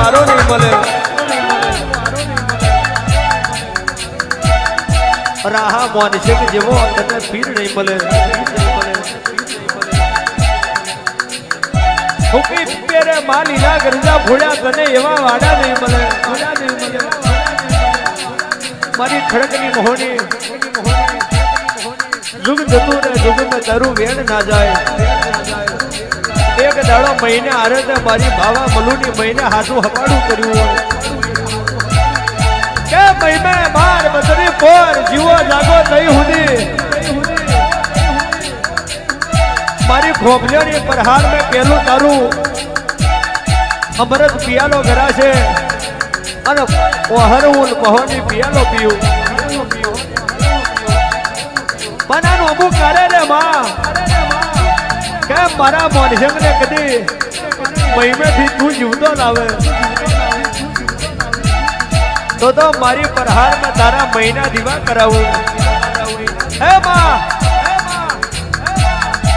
આરો નહીં મળે. રાહા મોન છે જેવો તને નહીં મળે. હુકી પેરે માં લીલા ગરજા એવા વાડા નહીં મળે. વાડા ખડકની મોહની. જુગ જતું ને જુગ તારું વેણ ના જાય. એક દાડો મહિને આરે તે મારી બાવા મલુની મહિને હાથું હપાડું કર્યું હોય. કે મહિને બાર બદરી પોર જીવો જાગો થઈ હુદી મારી ખોભલિયાની પ્રહાર મેં પેલું તારું. અમરત પિયાલો ગરાશે અને ઓહરવું પહોની પિયાલો પણ આનું અમુક કરે રે માં. કે મારા મોનસંગ ને કદી મહિમેથી તું જીવતો લાવે તો તો મારી પ્રહારમાં તારા મહિના દીવા કરાવું. હે માં!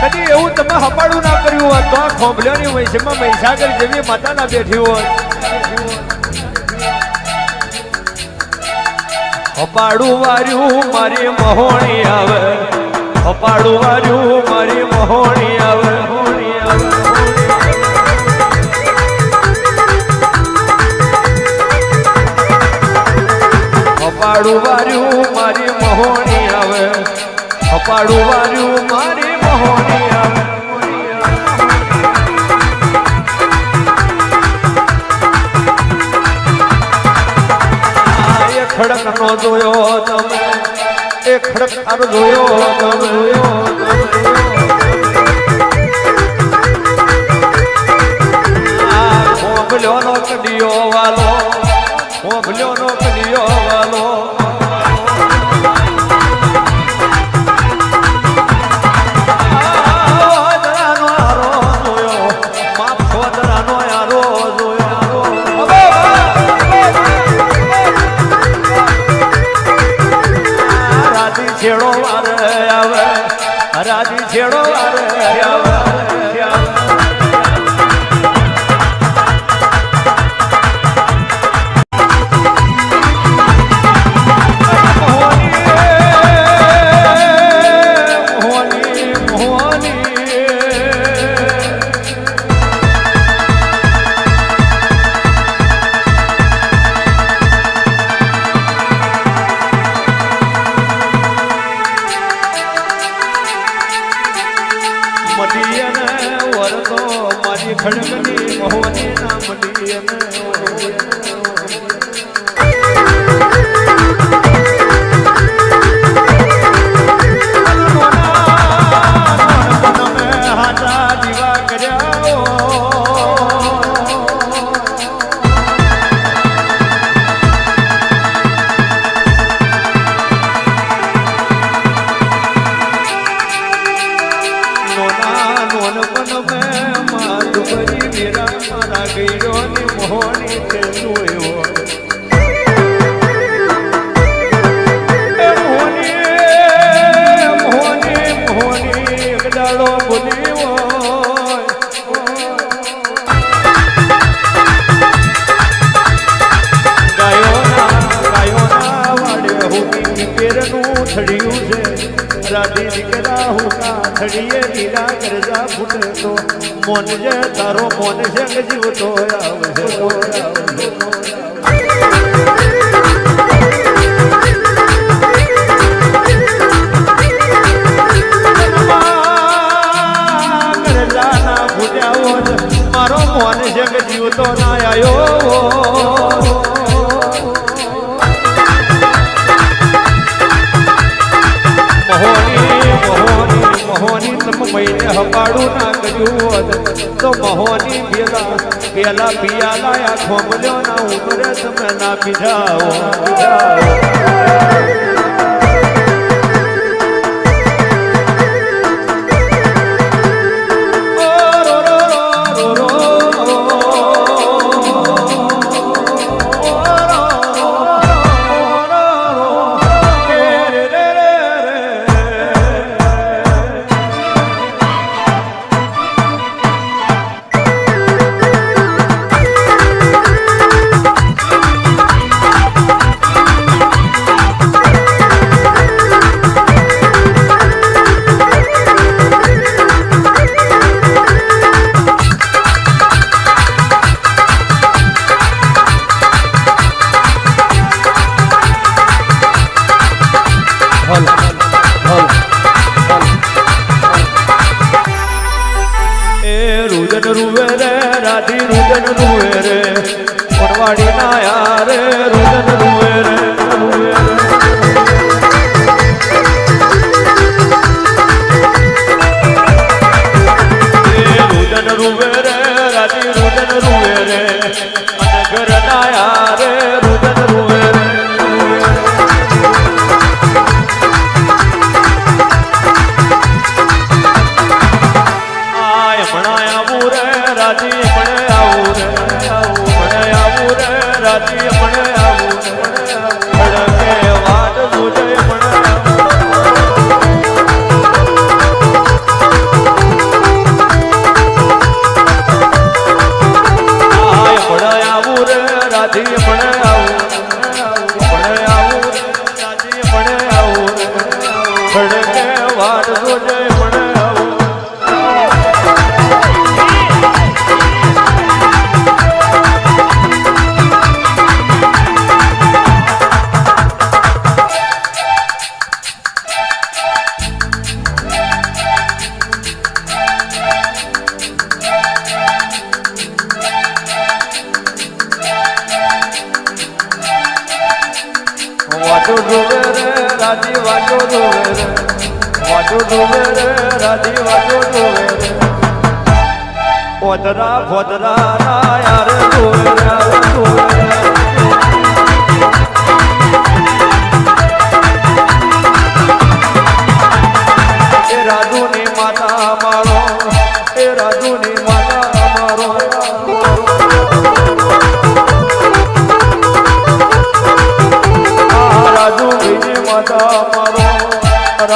કદી એવું તમે હપાડું ના કર્યું હોત તો ખોંભલિયાની વૈશ્યમાં મહીસાગર જેવી માતા ના બેઠી હોત હપાડું વાર્યું, મારી મહોણી આવે. હપાડું વાર્યું મારી મોહણી આવે હપાડું વાર્યું, મારી મોહણી આવે. હપાડું વાર્યું, મારી મોહણી આવે ખડક નો જોયો તમે. એ ખડક જોયો જોયો કડિયો વાલો રાધી દીકરા હુના થડીએ લીલા કરજા ફૂટે તો મોન જે તારો મોન કે જીવતો આવશે તો કરજાના મારો મોન છે જીવતો ના આયો મહોની હપાડું ના કર્યું હોત તો મહોની પેલા પેલા પિયાલા આ ખોમલ્યો ના ઉમરે તમે ના પીધાઓ પીધાઓ વાજો ડોબે રે. વાજો ડોબે રે, રાજી વાજો ડોબે રે. પોદરા પોદરા ના યાર યાર રે.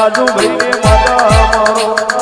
રાજુભાઈને માતા મારો.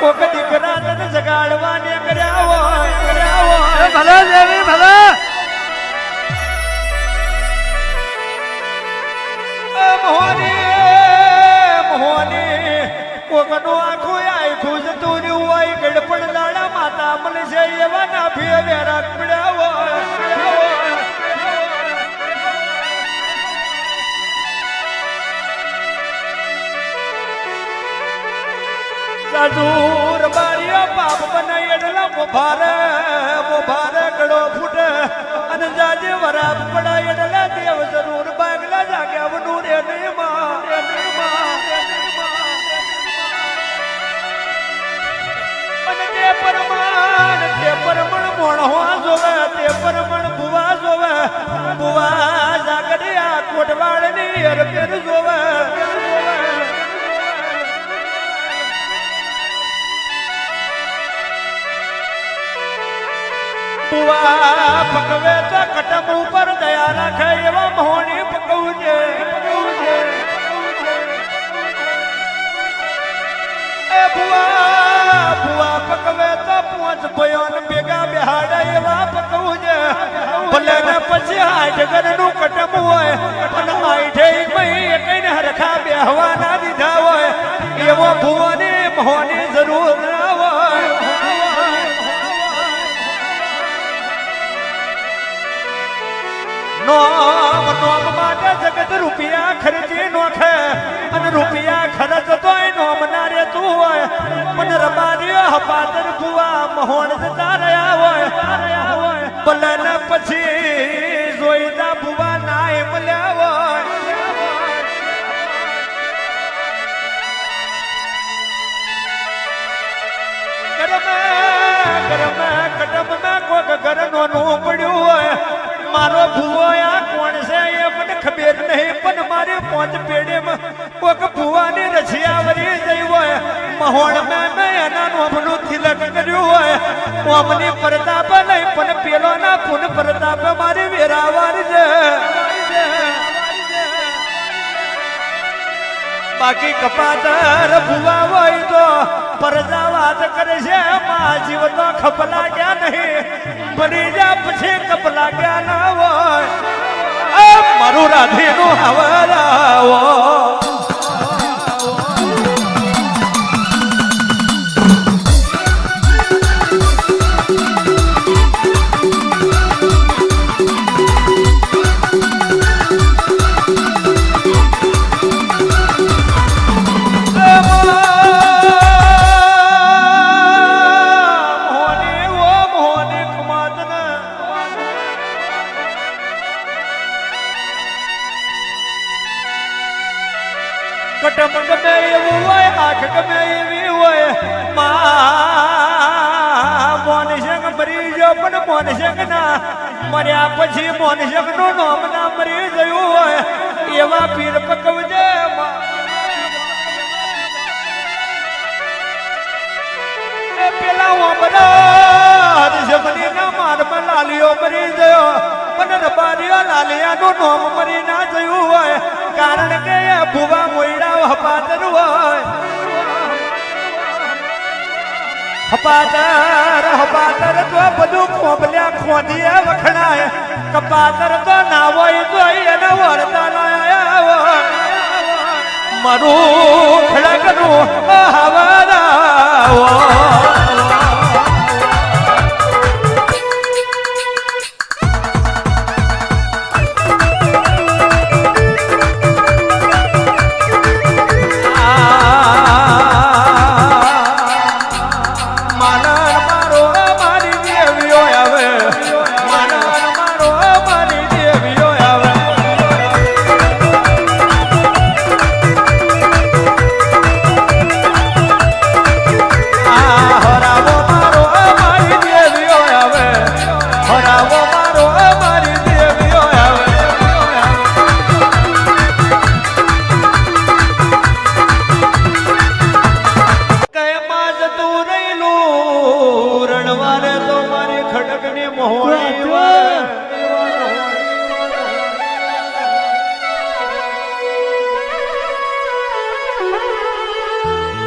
કોક કોક દીકરાને જગાડવાની કર્યા હોય કર્યા હોય. ભલે દેવી ભલે. મોહની મોહની કોકનું આખું આખું જતું રહ્યું હોય ગડપણ દાડા માતા મને છે એવા ના ફી વેરા પડ્યા હોય. સાધુર બારીઓ પાપ બનાય એટલે મોભારે મોભારે ગળો ફૂટે. અને જાજે વરાપ પડાય એટલે દેવ જરૂર બાગલા જાગ્યા વનું રે નહીં માં રે નહીં પરમાણ તે પરમણ મોણવા જોવે, તે પરમણ ભુવા જોવે. ભુવા જાગડિયા કોટવાળની અરપેર જોવે. બુવા પકવે તો કટમ ઉપર દયા રાખે એવા મોહની પકવજે એ બુવા બુવા પકવે તો પોંચ ભયોન ભેગા બેહાડે એવા પકવજે ભલે ને પછી આઠ ઘરનું કટમ હોય અને આઠે મહી કઈને હરખા બેહવાના દીધા હોય. એવો ભુવાની મોહની જરૂર નોમ નોમ માટે જગત રૂપિયા ખર્ચી નોખે. અને રૂપિયા ખર્ચ તોય નોમ ના રેતું હોય. પણ રબારીઓ હપાતર ભુવા મહોણ જતા રહ્યા હોય. ભલે ને પછી જોઈતા ભુવા ના મળ્યા હોય. ગરમે ગરમે, કટમમાં કોક ઘરનોનું પડ્યું હોય. મારો ભૂવો આ કોણ છે એ મને ખબર નહીં, પણ મારી પોંચ પેઢીમાં કોક ભૂવાની રછિયા વરી જઈ હોય. મહોણ મેં મેં એના નોમનું થિલક કર્યું હોય. ઓમની પ્રતાપ નહીં, પણ પેલો ના પુન પ્રતાપ મારી વેરાવાર છે બાકી કપાતર ભૂવા હોય તો પરજા વાત કરે છે માં જીવ તો ખપ લાગ્યા નહીં. જા પછી કપલા ગયા ના હોય. મારું રાધીનું હવરાવો મોહની ના મર્યા પછી મોનશકનું નામ ના મરી ગયું હોય. એવા પીર પકવજે પેલા ઓમરા ના મારમાં લાલીઓ મરી ગયો. પણ લાલિયાનું નોમ મરી ના થયું હોય. કારણ કે ભુવા મોયડા હપાતર હોય. હપાતર હપાતર તો બધું ખોબલ્યા ખોદીએ વખણાય. કપાતર તો ના હોય તો એને વરતા હોય. મારું ખડકનું હવરાવો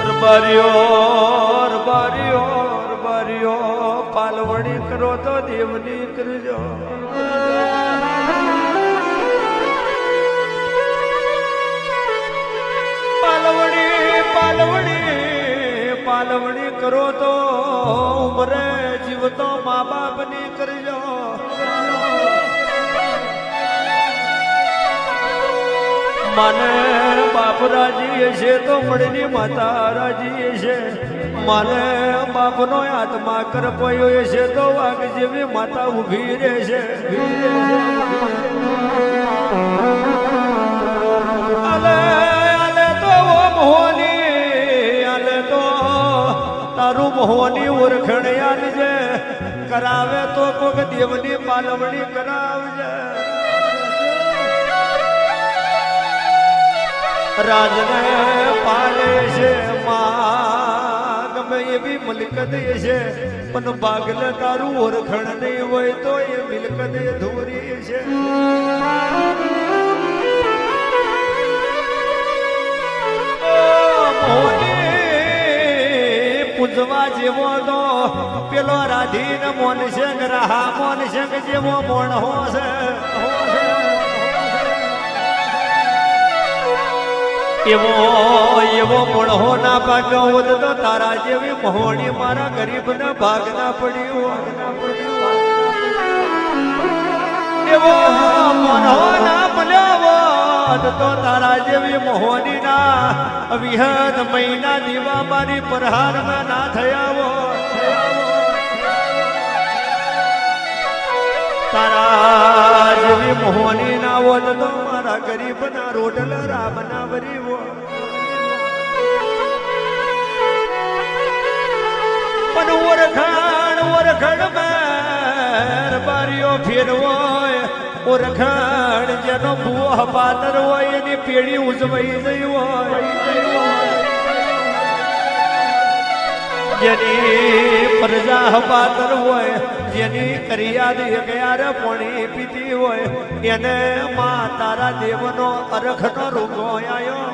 રબારીઓ રબારીઓ રબારીઓ પાલવણી કરો તો દેવની કરજો પાલવણી પાલવણી. પાલવણી કરો તો ઉમરે જીવતો મા બાપની કરજો. મને બાપ રાજી છે તો મળની માતા રાજી છે. મને બાપનો આત્મા કરપયો છે તો વાઘ જેવી માતા ઊભી રહે છે. અલે અલે તો મોહની તારું મોહની ઓળખણ જે કરાવે તો કોક દેવની પાલવણી કરાવજે. રાજને પાલે છે માગ એવી મલકત છે. પણ ભાગલે તારું ઓળખણ નહીં હોય તો એ મિલકત ધોરી છે. મોની પૂજવા જેવો તો પેલો રાધીન મોનસંગ રહા મોનસંગ જેવો મોણ હોશે. એવો એવો મોણહો ના ભાગ હોત તો તારા જેવી મોહણી મારા ગરીબ ના ભાગ ના પડ્યું. એવો મોણહો ના મળ્યો હોત તો તારા જેવી મોહની ના વિહદ મહિના દીવા મારી પરહારમાં ના થયા હોત તારા જેવી મોહની ના હોત તો મારા ગરીબ ના રોટલા રામ ના વરી હોત. પણ ઓરખાણ ઓરખાણ મેર બારીઓ ફેરવોય ઓરખાણ જેનો ભૂવો પાતર હોય, એની પેઢી ઉજવાઈ ગઈ હોય. જેની પ્રજા હપાતર હોય, જેની કરિયાદ અગિયાર પોણી પીતી હોય, એને માં તારા દેવનો અરખનો રૂગો આયો.